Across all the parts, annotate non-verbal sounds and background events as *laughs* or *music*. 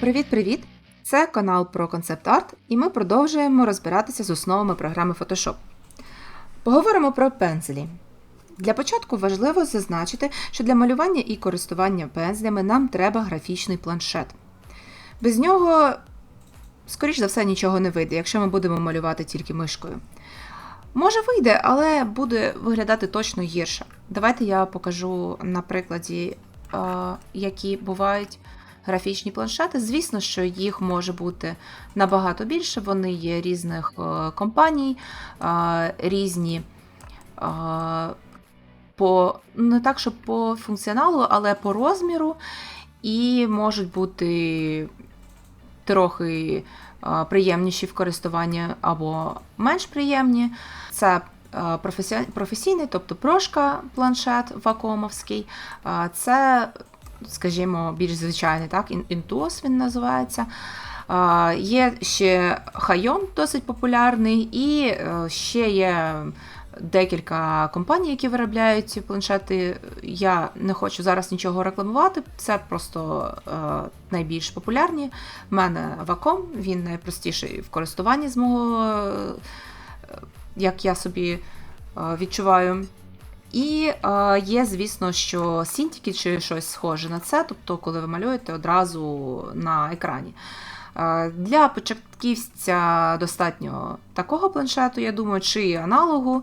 Привіт-привіт! Це канал про концепт арт, і ми продовжуємо розбиратися з основами програми Photoshop. Поговоримо про пензлі. Для початку важливо зазначити, що для малювання і користування пензлями нам треба графічний планшет. Без нього, скоріш за все, нічого не вийде, якщо ми будемо малювати тільки мишкою. Може вийде, але буде виглядати точно гірше. Давайте я покажу на прикладі, е, які бувають графічні планшети. Звісно, що їх може бути набагато більше. Вони є різних е, компаній, е, різні е, по не так, щоб по функціоналу, але по розміру, і можуть бути трохи приємніші в користуванні або менш приємні. Це професійний, тобто прошка планшет вакуумовський. Це, скажімо, більш звичайний, так, Ін- він називається. Є ще Хайон, досить популярний, і е, ще є декілька компаній, які виробляють ці планшети. Я не хочу зараз нічого рекламувати, це просто е, найбільш популярні. У мене Wacom, він найпростіший в користуванні з мого, е, як я собі відчуваю. І е, є, звісно, що сінтіки чи щось схоже на це, тобто, коли ви малюєте одразу на екрані. Е, Для початківця достатньо такого планшету, я думаю, чи аналогу,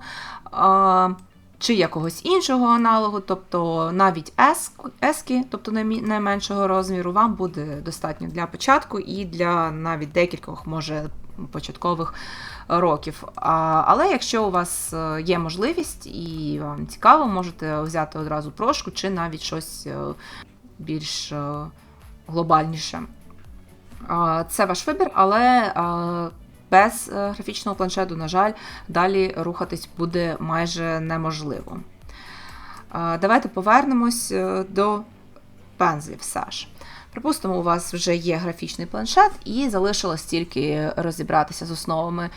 е, чи якогось іншого аналогу, тобто навіть ески, тобто найменшого розміру, вам буде достатньо для початку і для навіть декількох, може, початкових років. А, Але якщо у вас е, є можливість і вам цікаво, можете взяти одразу прошку чи навіть щось е, більш е, глобальніше. Це ваш вибір, але без е, графічного планшету, на жаль, далі рухатись буде майже неможливо. Давайте повернемось е, до пензлів ж. Припустимо, у вас вже є графічний планшет, і залишилось тільки розібратися з основами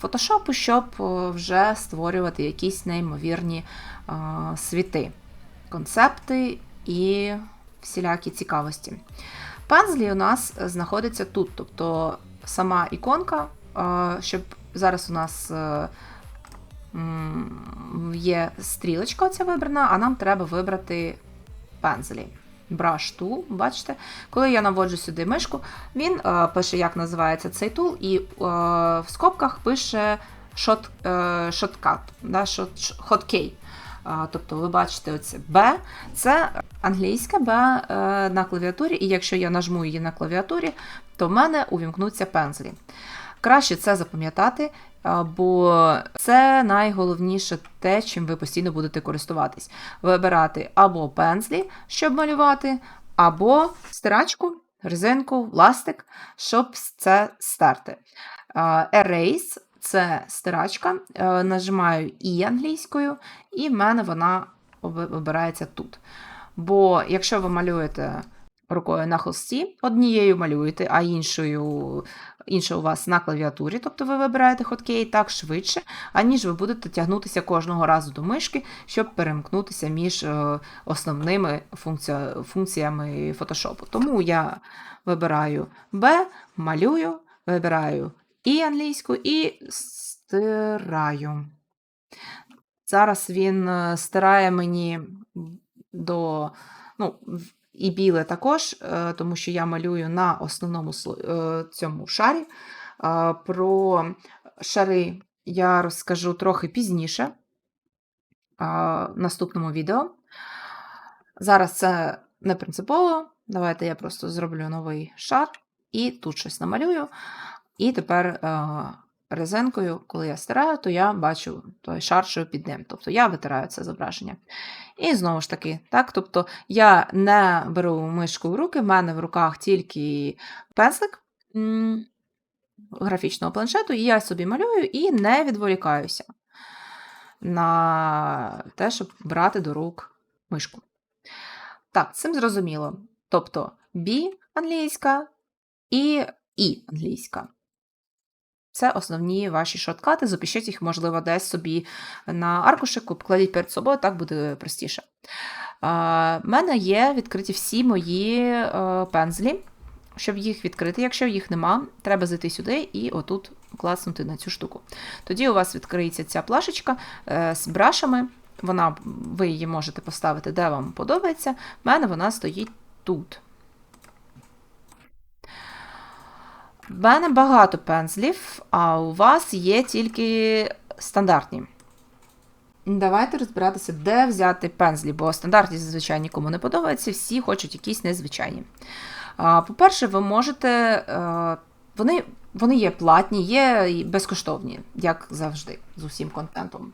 фотошопу, щоб е, вже створювати якісь неймовірні е, світи, концепти і всілякі цікавості. Пензлі у нас знаходяться тут, тобто сама іконка, е, щоб зараз у нас е, є стрілочка оця вибрана, а нам треба вибрати пензлі. Brush Tool, бачите? Коли я наводжу сюди мишку, він е, пише, як називається цей тул, і е, в скобках пише shot, е, shortcut, да, shot, hotkey. Е, тобто ви бачите оце B, це англійська B е, на клавіатурі, і якщо я нажму її на клавіатурі, то в мене увімкнуться пензлі. Краще це запам'ятати, бо це найголовніше те, чим ви постійно будете користуватись. Вибирати або пензлі, щоб малювати, або стирачку, резинку, ластик, щоб це стерти. Erase це стирачка. Нажимаю І англійською, і в мене вона вибирається тут. Бо якщо ви малюєте рукою на холсті, однією малюєте, а іншою, інша у вас на клавіатурі, тобто ви вибираєте хоткей так швидше, аніж ви будете тягнутися кожного разу до мишки, щоб перемкнутися між е, основними функція, функціями фотошопу. Тому я вибираю B, малюю, вибираю і англійську, і стираю. Зараз він е, стирає мені до. Ну, і біле також, е, тому що я малюю на основному е, цьому шарі. Е, Про шари я розкажу трохи пізніше в наступному відео. Зараз це не принципово. Давайте я просто зроблю новий шар і тут щось намалюю. І тепер резинкою, коли я стираю, то я бачу той шар, що під ним. Тобто я витираю це зображення. І знову ж таки, так, тобто я не беру мишку в руки, в мене в руках тільки пензлик графічного планшету, і я собі малюю і не відволікаюся на те, щоб брати до рук мишку. Так, цим зрозуміло. Тобто B англійська і І англійська. Це основні ваші шоткати. Запишіть їх, можливо, десь собі на аркушику, покладіть перед собою, так буде простіше. У мене є відкриті всі мої е, пензлі. щоб їх відкрити. Якщо їх нема, треба зайти сюди і отут класнути на цю штуку. Тоді у вас відкриється ця плашечка е, з брашами. Вона, Ви її можете поставити, де вам подобається. В мене вона стоїть тут. В мене багато пензлів, а у вас є тільки стандартні. Давайте розбиратися, де взяти пензлі, бо стандартні зазвичай нікому не подобаються, всі хочуть якісь незвичайні. По-перше, ви можете. е, Вони вони є платні, є безкоштовні, як завжди, з усім контентом.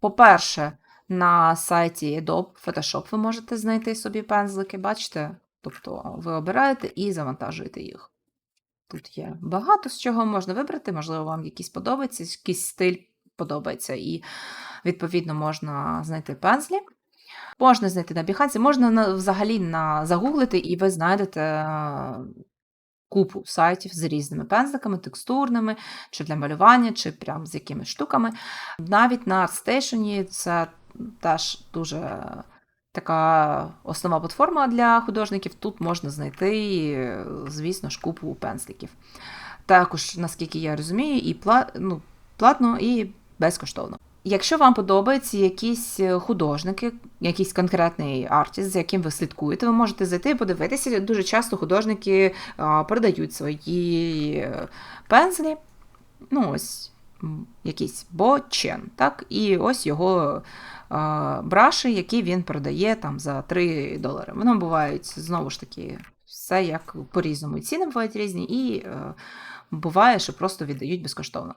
По-перше, на сайті Adobe Photoshop ви можете знайти собі пензлики, бачите? Тобто ви обираєте і завантажуєте їх. Тут є багато з чого можна вибрати, можливо, вам якийсь подобається, якийсь стиль подобається, і, відповідно, можна знайти пензлі. Можна знайти на Behance, можна на, взагалі на, загуглити, і ви знайдете е, купу сайтів з різними пензликами, текстурними, чи для малювання, чи прям з якимись штуками. Навіть на ArtStation це теж дуже така основна платформа для художників. Тут можна знайти, звісно ж, купу пензликів. Також, наскільки я розумію, і ну, платно, і безкоштовно. Якщо вам подобаються якісь художники, якийсь конкретний артист, за яким ви слідкуєте, ви можете зайти і подивитися. Дуже часто художники передають свої е, пензлі. Ну, ось якийсь бочен, так, і ось його браші, які він продає там за 3 долари. Вони бувають знову ж таки все як по-різному. Ціни бувають різні, і е, буває, що просто віддають безкоштовно.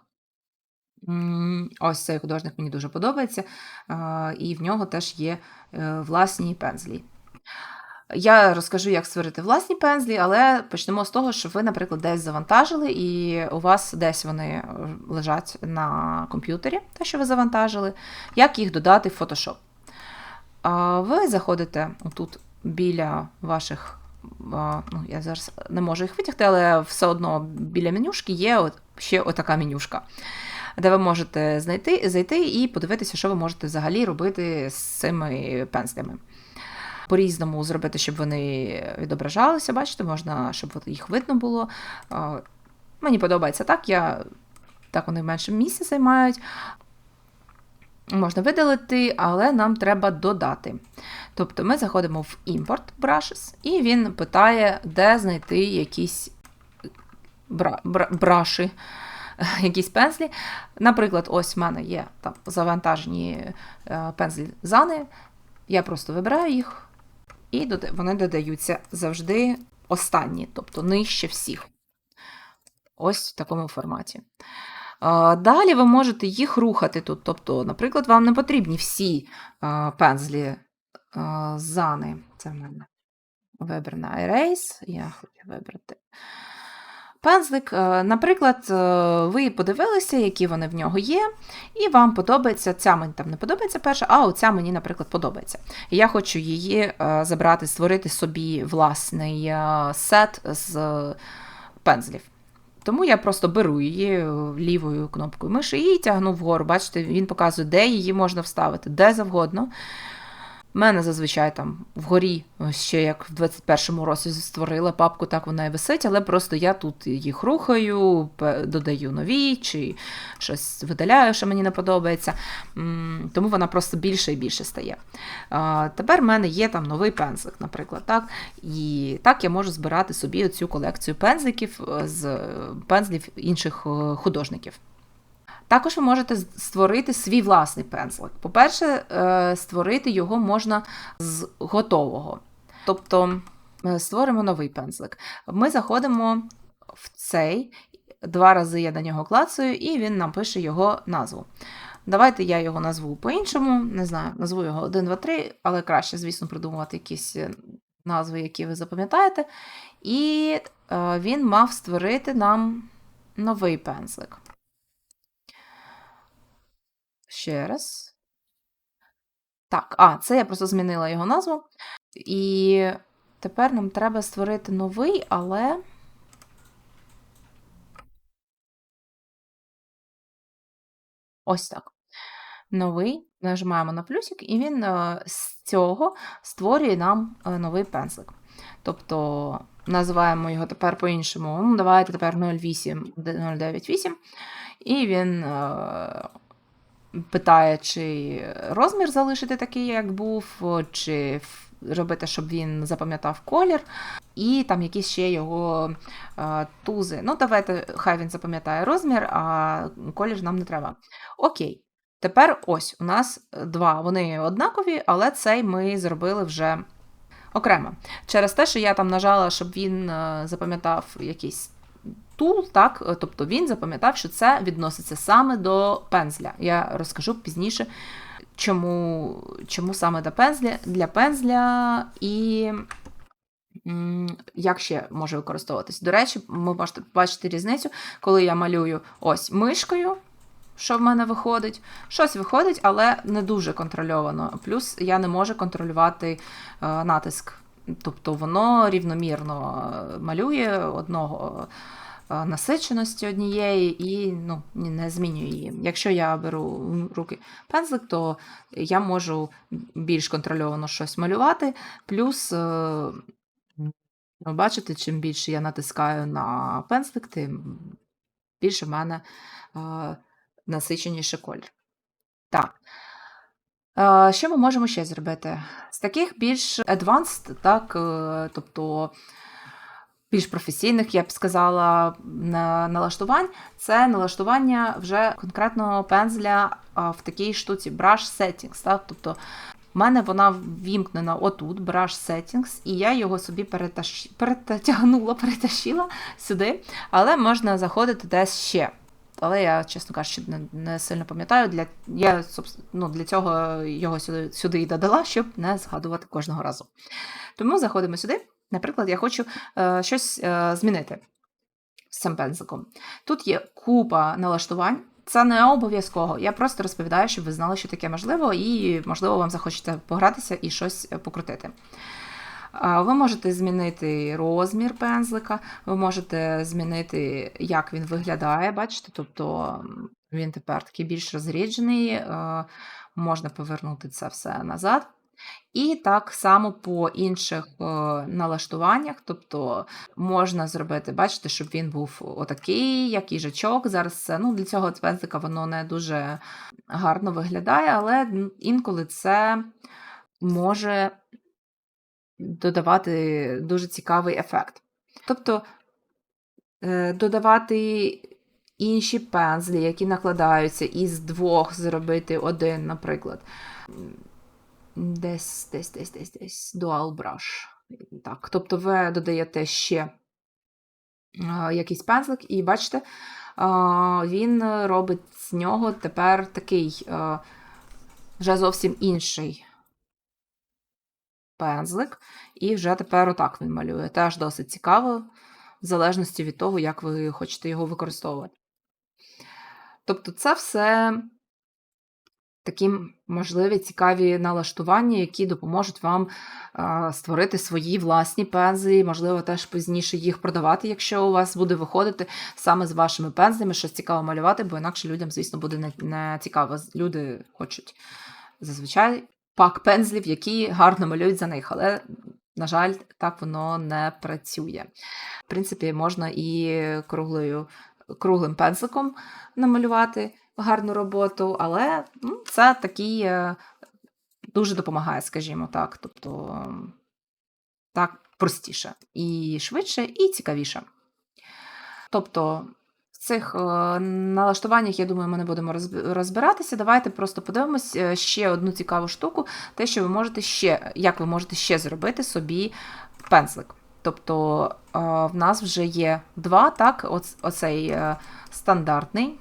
Ось цей художник мені дуже подобається, і в нього теж є е, власні пензлі. Я розкажу, як створити власні пензлі, але почнемо з того, що ви, наприклад, десь завантажили, і у вас десь вони е, лежать на комп'ютері, те, що ви завантажили, як їх додати в Photoshop. Ви заходите тут біля ваших, ну, я зараз не можу їх витягти, але все одно біля менюшки є ще отака менюшка. Де ви можете знайти, зайти і подивитися, що ви можете взагалі робити з цими пензлями по-різному зробити, щоб вони відображалися. Бачите, можна, щоб їх видно було. Мені подобається так, я так вони менше місця займають. Можна видалити, але нам треба додати. Тобто ми заходимо в Import Brushes, і він питає, де знайти якісь бра бра браші, *laughs* якісь пензлі. Наприклад, ось в мене є там завантажені е, пензлі зани. Я просто вибираю їх, і вони додаються завжди останні, тобто нижче всіх. Ось в такому форматі. Далі ви можете їх рухати тут. Тобто, наприклад, вам не потрібні всі пензлі зани. Це в мене вибрана на Erase. Я хочу вибрати пензлик. Е, наприклад, е, ви подивилися, які вони в нього є, і вам подобається, ця мені там не подобається перша, а оця мені, наприклад, подобається. Я хочу її е, забрати, створити собі власний сет з пензлів. Тому я просто беру її лівою кнопкою миші і тягну вгору. Бачите, він показує, де її можна вставити, де завгодно. Мене зазвичай там вгорі, ще як в 21-му році створила папку, так вона і висить, але просто я тут їх рухаю, додаю нові, чи щось видаляю, що мені не подобається. Тому вона просто більше і більше стає. Тепер в мене є там новий пензлик, наприклад. так, І так я можу збирати собі цю колекцію пензликів з пензлів інших е, художників. Також ви можете створити свій власний пензлик. По-перше, е, створити його можна з готового. Тобто е, створимо новий пензлик. Ми заходимо в цей, два рази я на нього клацаю, і він нам пише його назву. Давайте я його назву по-іншому, не знаю, назву його 1, 2, 3, але краще, звісно, придумувати якісь е, назви, які ви запам'ятаєте. І він мав створити нам новий пензлик. Ще раз. Так, а, це я просто змінила його назву. І тепер нам треба створити новий, але. Ось так. Новий. Нажимаємо на плюсик, і він е, з цього створює нам е, новий пензлик. Тобто називаємо його тепер по-іншому. Ну, давайте тепер 08, 098. І він е, питає, чи розмір залишити такий, як був, чи робити, щоб він запам'ятав колір, і там якісь ще його е, тузи. Ну, давайте, хай він запам'ятає розмір, а колір нам не треба. Окей. Тепер ось у нас два. Вони однакові, але цей ми зробили вже окремо. Через те, що я там нажала, щоб він е, запам'ятав якийсь тул, так, е, тобто він запам'ятав, що це відноситься саме до пензля. Я розкажу пізніше, чому, чому саме до пензля, для пензля і як ще може використовуватись. До речі, ви можете побачити різницю, коли я малюю ось мишкою. Що в мене виходить? Щось виходить, але не дуже контрольовано. Плюс я не можу контролювати е, натиск. Тобто воно рівномірно е, малює одного насиченості однієї і ну, не змінює її. Якщо я беру в руки пензлик, то я можу більш контрольовано щось малювати. Плюс, е, бачите, чим більше я натискаю на пензлик, тим більше в мене е, насиченіше колір. Так. Е, Що ми можемо ще зробити? З таких більш advanced, так, е, тобто більш професійних, я б сказала, налаштувань, це налаштування вже конкретного пензля в такій штуці Brush Settings. Так? Тобто в мене вона ввімкнена отут, Brush Settings, і я його собі переташ... перетягнула, *laughs* перетащила сюди, але можна заходити десь ще. Але я, чесно кажучи, не, не сильно пам'ятаю. Для, я ну, для цього його сюди, сюди і додала, щоб не згадувати кожного разу. Тому заходимо сюди. Наприклад, я хочу е, щось е, змінити з цим пензликом. Тут є купа налаштувань. Це не обов'язково. Я просто розповідаю, щоб ви знали, що таке можливо, і, можливо, вам захочеться погратися і щось е, покрутити. Ви можете змінити розмір пензлика, ви можете змінити, як він виглядає, бачите, тобто він тепер такий більш розріджений, е, можна повернути це все назад. І так само по інших е, налаштуваннях, тобто можна зробити, бачите, щоб він був отакий, як їжачок. Зараз ну, для цього пензлика воно не дуже гарно виглядає, але інколи це може додавати дуже цікавий ефект. Тобто е, додавати інші пензлі, які накладаються, із двох зробити один, наприклад. Десь, десь, десь, десь, десь. Dual brush. Так, тобто ви додаєте ще якийсь пензлик, і бачите, він робить з нього тепер такий вже зовсім інший пензлик, і вже тепер отак він малює. Теж досить цікаво, в залежності від того, як ви хочете його використовувати. Тобто, це все такі можливі цікаві налаштування, які допоможуть вам створити свої власні пензлі, можливо, теж пізніше їх продавати, якщо у вас буде виходити саме з вашими пензлями, щось цікаво малювати, бо інакше людям, звісно, буде не цікаво. Люди хочуть зазвичай пак пензлів, які гарно малюють за них, але. На жаль, так воно не працює. В принципі, можна і круглою, круглим пензликом намалювати гарну роботу, але це такий е, дуже допомагає, скажімо так. Тобто так простіше і швидше, і цікавіше. Тобто, в цих е, налаштуваннях, я думаю, ми не будемо розбиратися. Давайте просто подивимось е, ще одну цікаву штуку, те, що ви можете ще, як ви можете ще зробити собі пензлик. Тобто в нас вже є два, так, оцей стандартний.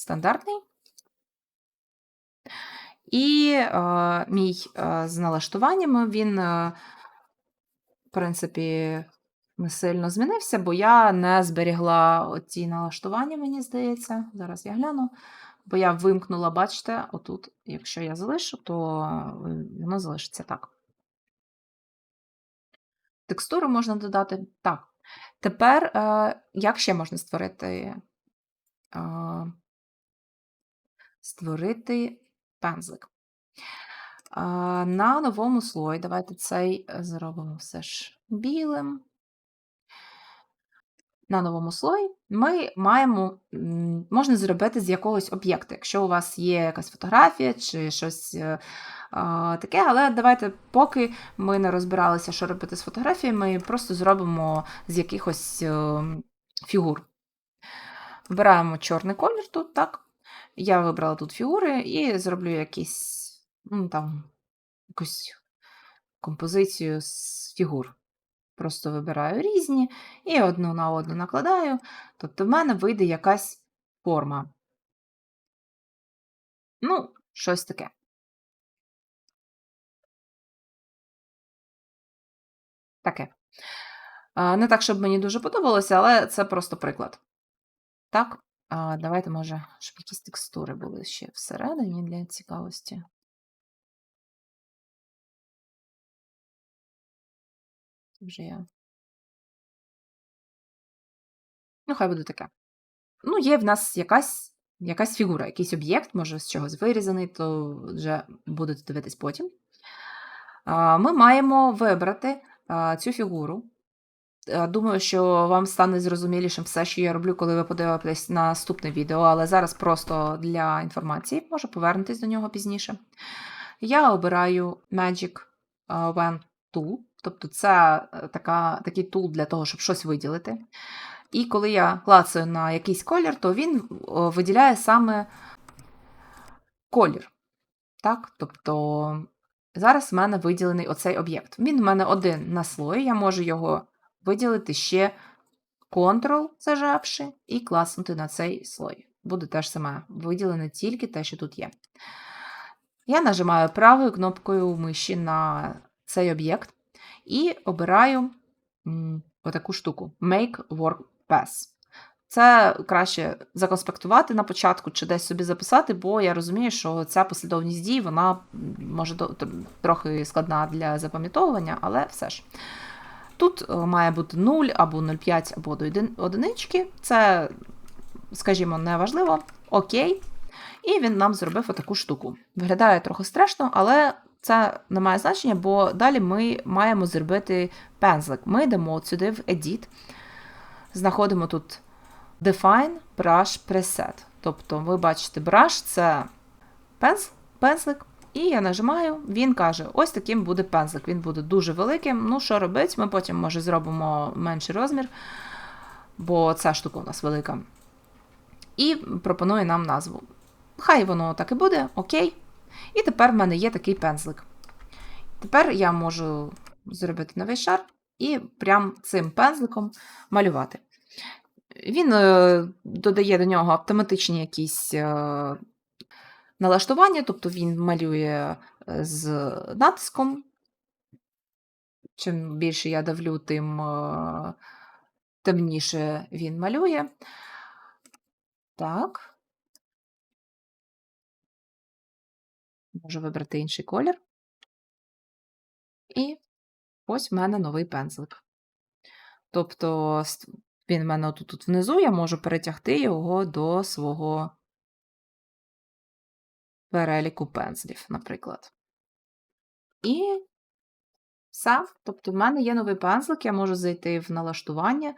Стандартний. І е, мій е, з налаштуваннями він, е, в принципі, не сильно змінився, бо я не зберігла ці налаштування, мені здається. Зараз я гляну. Бо я вимкнула, бачите, отут, якщо я залишу, то воно залишиться так. Текстуру можна додати. Так. Тепер, е, як ще можна створити, е, створити пензлик? На новому слої давайте цей е, зробимо все ж білим. На новому слої ми маємо, можна зробити з якогось об'єкту, якщо у вас є якась фотографія чи щось е, таке, але давайте, поки ми не розбиралися, що робити з фотографіями, просто зробимо з якихось е, фігур. Вибираємо чорний колір тут, так. Я вибрала тут фігури і зроблю якісь, ну, там, якусь композицію з фігур. Просто вибираю різні і одну на одну накладаю. Тобто в мене вийде якась форма. Ну, щось таке. Таке. Не так, щоб мені дуже подобалося, але це просто приклад. Так, а, давайте, може, щоб якісь текстури були ще всередині для цікавості. Вже я. Ну, хай буде таке. Ну, є в нас якась якась фігура, якийсь об'єкт, може, з чогось вирізаний, то вже будете дивитись потім. Ми маємо вибрати цю фігуру. А, Думаю, що вам стане зрозумілішим все, що я роблю, коли ви подивитесь на наступне відео, але зараз просто для інформації, можу повернутися до нього пізніше. Я обираю Magic Pen Tool, тобто це е, така, такий тул для того, щоб щось виділити. І коли я клацаю на якийсь колір, то він виділяє саме колір. Так? Тобто зараз в мене виділений оцей об'єкт. Він в мене один на слої, я можу його виділити ще Ctrl, зажавши, і класнути на цей слой. Буде теж саме виділене тільки те, що тут є. Я нажимаю правою кнопкою миші на цей об'єкт і обираю отаку штуку Make Work Pass. Це краще законспектувати на початку чи десь собі записати, бо я розумію, що ця послідовність дій вона може трохи складна для запам'ятовування, але все ж. Тут е, має бути 0 або 0,5 або до одинички. Це, скажімо, не важливо. Окей. І він нам зробив отаку штуку. Виглядає трохи страшно, але це не має значення, бо далі ми маємо зробити пензлик. Ми йдемо сюди в Edit, знаходимо тут Define Brush Preset. Тобто, ви бачите, brush це пензлик. І я нажимаю, він каже, ось таким буде пензлик. Він буде дуже великим. Ну, що робити? Ми потім, може, зробимо менший розмір, бо ця штука у нас велика. І пропонує нам назву. Хай воно так і буде, окей. І тепер в мене є такий пензлик. Тепер я можу зробити новий шар і прям цим пензликом малювати. Він е, додає до нього автоматичні якісь е, налаштування, тобто він малює е, з натиском. Чим більше я давлю, тим темніше він малює. Так. Можу вибрати інший колір. І ось в мене новий пензлик. Тобто, він в мене тут, тут внизу, я можу перетягти його до свого переліку пензлів, наприклад. І все. Тобто, в мене є новий пензлик, я можу зайти в налаштування,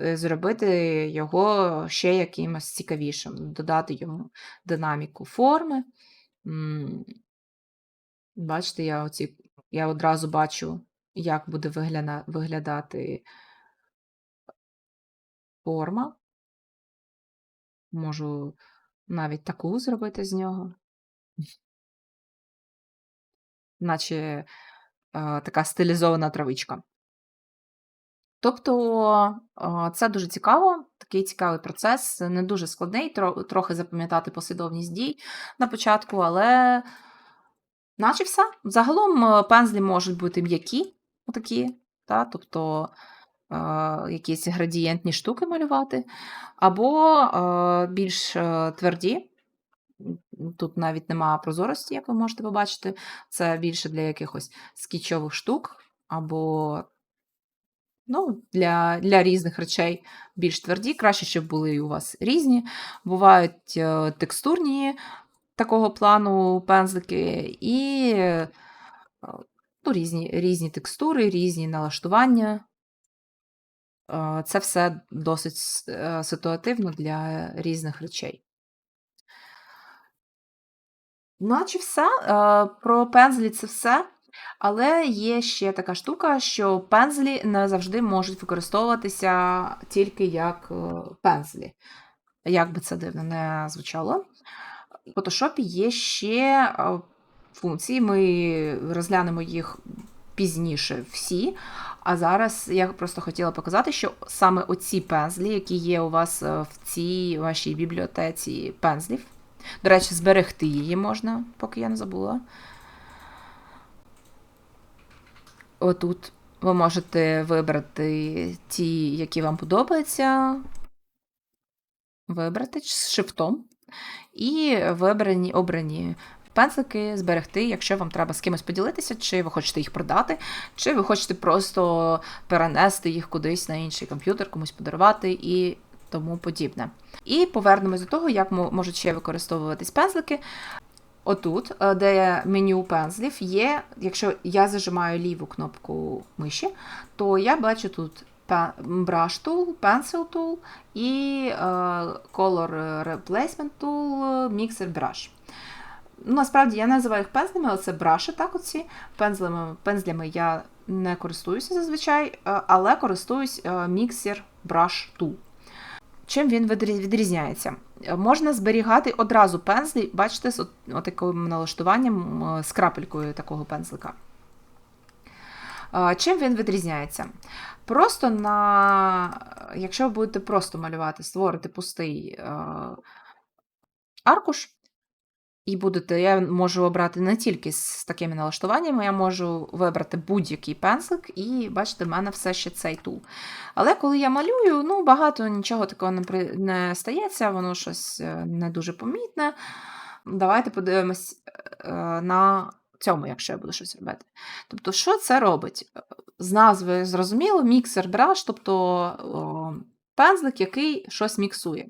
е, зробити його ще якимось цікавішим, додати йому динаміку форми. Бачите, я оці, я одразу бачу, як буде вигляда, виглядати форма. Можу навіть таку зробити з нього. Наче е, така стилізована травичка. Тобто е, це дуже цікаво, такий цікавий процес, не дуже складний, трохи запам'ятати послідовність дій на початку, але наче все. Загалом е, пензлі можуть бути м'які, такі, та, тобто е, якісь градієнтні штуки малювати, або е, більш тверді. Тут навіть немає прозорості, як ви можете побачити. Це більше для якихось скічових штук, або ну, для для різних речей більш тверді. Краще, щоб були у вас різні. Бувають текстурні такого плану пензлики, і е, ну, різні, різні текстури, різні налаштування. Е, Це все досить е, ситуативно для різних речей. Наче все. Е, Про пензлі це все. Але є ще така штука, що пензлі не завжди можуть використовуватися тільки як е, пензлі. Як би це дивно не звучало. В Photoshop є ще е, функції, ми розглянемо їх пізніше всі. А зараз я просто хотіла показати, що саме оці пензлі, які є у вас в цій вашій бібліотеці пензлів. До речі, зберегти її можна, поки я не забула. Отут ви можете вибрати ті, які вам подобаються. Вибрати з шифтом. І вибрані обрані пензлики зберегти, якщо вам треба з кимось поділитися, чи ви хочете їх продати, чи ви хочете просто перенести їх кудись на інший комп'ютер, комусь подарувати і тому подібне. І повернемось до того, як можуть ще використовуватись пензлики. Отут, е, де меню пензлів, є, якщо я зажимаю ліву кнопку миші, то я бачу тут Brush Tool, Pencil Tool і е, Color Replacement Tool, Mixer Brush. Ну, насправді я називаю їх пензлями, але це браші, так, оці. Пензлями, пензлями я не користуюся зазвичай, е, але користуюсь Mixer Brush Tool. Чим він відрізняється? Можна зберігати одразу пензлі, бачите, з таким налаштуванням, з крапелькою такого пензлика. Чим він відрізняється? Просто на, якщо ви будете просто малювати, створити пустий е, аркуш, і будете, я можу обрати не тільки з такими налаштуваннями, я можу вибрати будь-який пензлик, і бачите, в мене все ще цей тул. Але коли я малюю, ну багато нічого такого не, при... не стається, воно щось е, не дуже помітне. Давайте подивимось е, на цьому, якщо я буду щось робити. Тобто, що це робить? З назви зрозуміло, міксер браш, тобто пензлик, який щось міксує.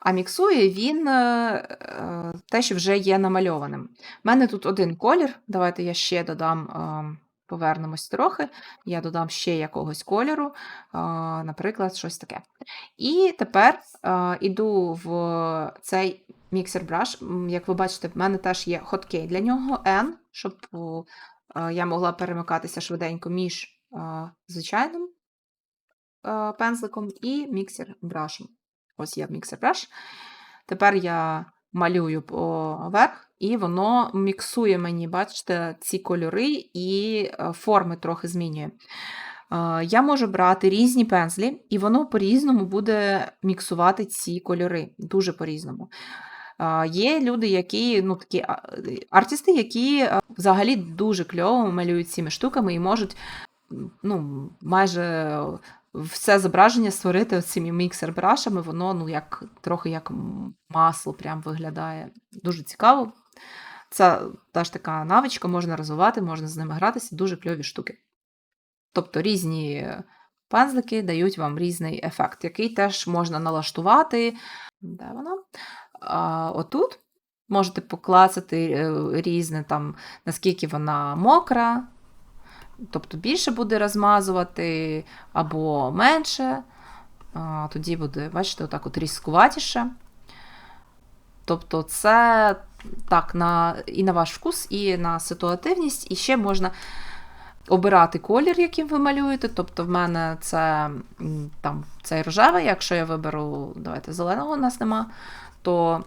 А міксує він е, е, те, що вже є намальованим. У мене тут один колір. Давайте я ще додам, е, повернемось трохи. Я додам ще якогось кольору, наприклад, щось таке. І тепер іду в цей міксер браш. Як ви бачите, в мене теж є хоткей для нього N, щоб я могла перемикатися швиденько між звичайним пензликом і міксер брашем. Ось є міксер браш. Тепер я малюю поверх, і воно міксує мені, бачите, ці кольори і е, форми трохи змінює. Е, Я можу брати різні пензлі, і воно по-різному буде міксувати ці кольори. Дуже по-різному. Е, Є люди, які, ну, такі артисти, які взагалі дуже кльово малюють цими штуками і можуть ну, майже все зображення створити цими міксер-брашами, воно ну, як, трохи як масло прям виглядає. Дуже цікаво. Це теж така навичка, можна розвивати, можна з ними гратися, дуже кльові штуки. Тобто різні пензлики дають вам різний ефект, який теж можна налаштувати. Де воно? А, отут можете поклацати е, різне, там, наскільки вона мокра, тобто більше буде розмазувати або менше. Тоді буде, бачите, отак от різкуватіше. Тобто, це так, на, і на ваш вкус, і на ситуативність, і ще можна обирати колір, яким ви малюєте. Тобто, в мене це там, цей рожевий, якщо я виберу, давайте, зеленого у нас нема, то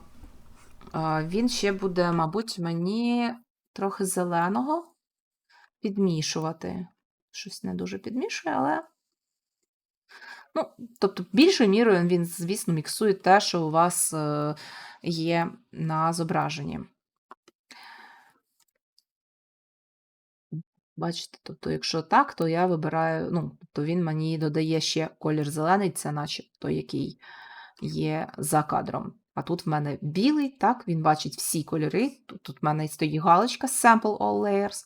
він ще буде, мабуть, мені трохи зеленого підмішувати. Щось не дуже підмішує, але. Ну, тобто, більшою мірою він, звісно, міксує те, що у вас е, є на зображенні. Бачите, тобто, якщо так, то я вибираю, ну, тобто він мені додає ще колір зелений, це наче той, який є за кадром. А тут в мене білий, так, він бачить всі кольори. Тут, тут в мене стоїть галочка Sample All Layers.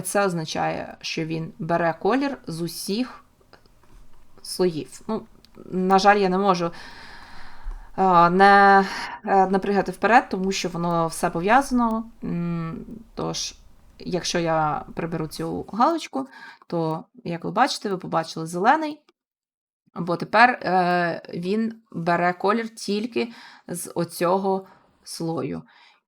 Це означає, що він бере колір з усіх слоїв. Ну, на жаль, я не можу е, не е, напрягати вперед, тому що воно все пов'язано. Тож, якщо я приберу цю галочку, то, як ви бачите, ви побачили зелений, бо тепер е, він бере колір тільки з оцього слою.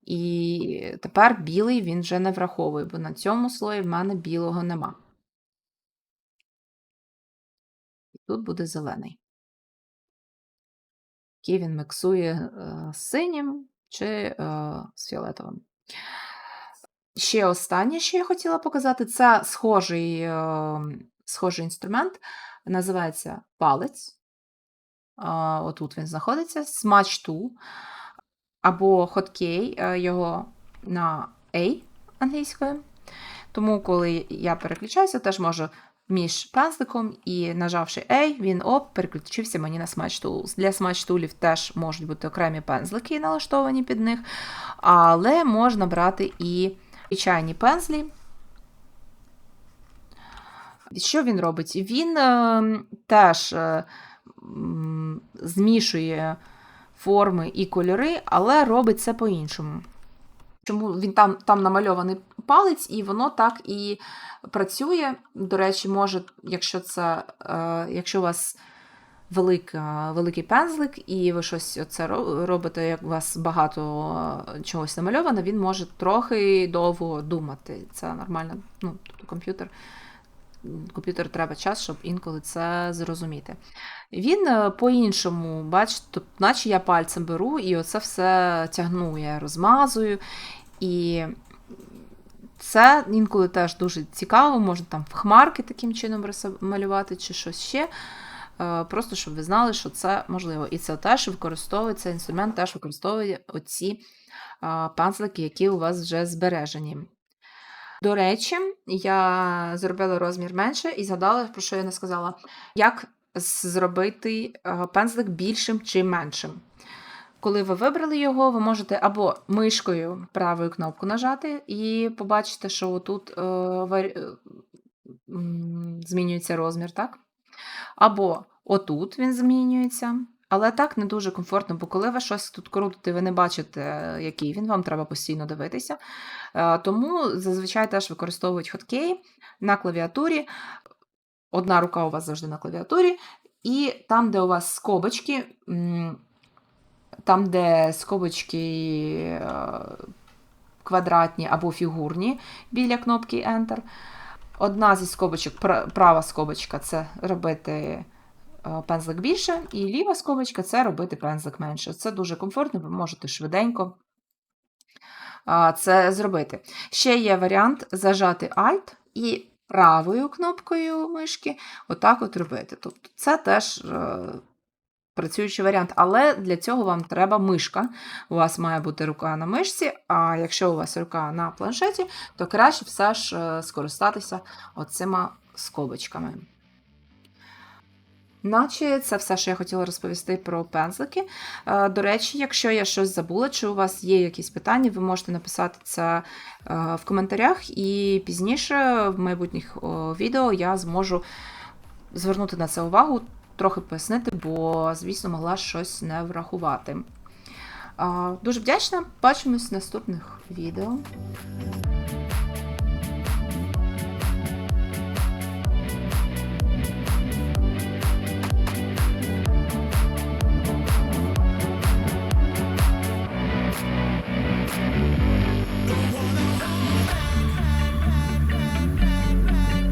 І тепер білий він вже не враховує, бо на цьому слої в мене білого нема. І тут буде зелений. Який він миксує е, з синім чи е, з фіолетовим. Ще останнє, що я хотіла показати, це схожий, е, схожий інструмент, називається палець. Отут він знаходиться, Smudge Tool, або е, його на A англійською. Тому, коли я переключаюся, теж можу між пензликом і нажавши A, він оп, переключився мені на Smudge Tools. Для Smudge Toolів теж можуть бути окремі пензлики, налаштовані під них, але можна брати і звичайні пензлі. Що він робить? Він е, теж е, змішує форми і кольори, але робить це по-іншому. Чому він там там намальований палець, і воно так і працює. До речі, може, якщо це, е, якщо у вас велика, великий пензлик, і ви щось оце робите, як у вас багато чогось намальовано, він може трохи довго думати. Це нормально. Ну, тобто комп'ютер. Комп'ютер треба час, щоб інколи це зрозуміти. Він е, по-іншому, бачите, наче я пальцем беру і оце все тягну, я розмазую. І це інколи теж дуже цікаво, можна там хмарки таким чином малювати чи щось ще. Е, просто щоб ви знали, що це можливо. І це теж використовується, інструмент теж використовує оці пензлики, які у вас вже збережені. До речі, я зробила розмір менше і згадала, про що я не сказала, як зробити е, пензлик більшим чи меншим. Коли ви вибрали його, ви можете або мишкою правою кнопку нажати, і побачите, що тут е, змінюється розмір, так? Або отут він змінюється. Але так не дуже комфортно, бо коли ви щось тут крутите, ви не бачите, який він, вам треба постійно дивитися. Е, тому зазвичай теж використовують хоткей на клавіатурі. Одна рука у вас завжди на клавіатурі, і там, де у вас скобочки, там, де скобочки е, квадратні або фігурні біля кнопки Enter. Одна зі скобочок, права скобочка це робити Е, пензлик більше, і ліва скобочка це робити пензлик менше. Це дуже комфортно, ви можете швиденько це зробити. Ще є варіант зажати Alt і правою кнопкою мишки отак от робити. Тобто це теж е, працюючий варіант, але для цього вам треба мишка. У вас має бути рука на мишці, а якщо у вас рука на планшеті, то краще все ж е, скористатися оцима скобочками. Наче це все, що я хотіла розповісти про пензлики. Е, до речі, якщо я щось забула, чи у вас є якісь питання, ви можете написати це е, в коментарях, і пізніше в майбутніх відео я зможу звернути на це увагу, трохи пояснити, бо, звісно, могла щось не врахувати. Дуже вдячна, бачимось в наступних відео.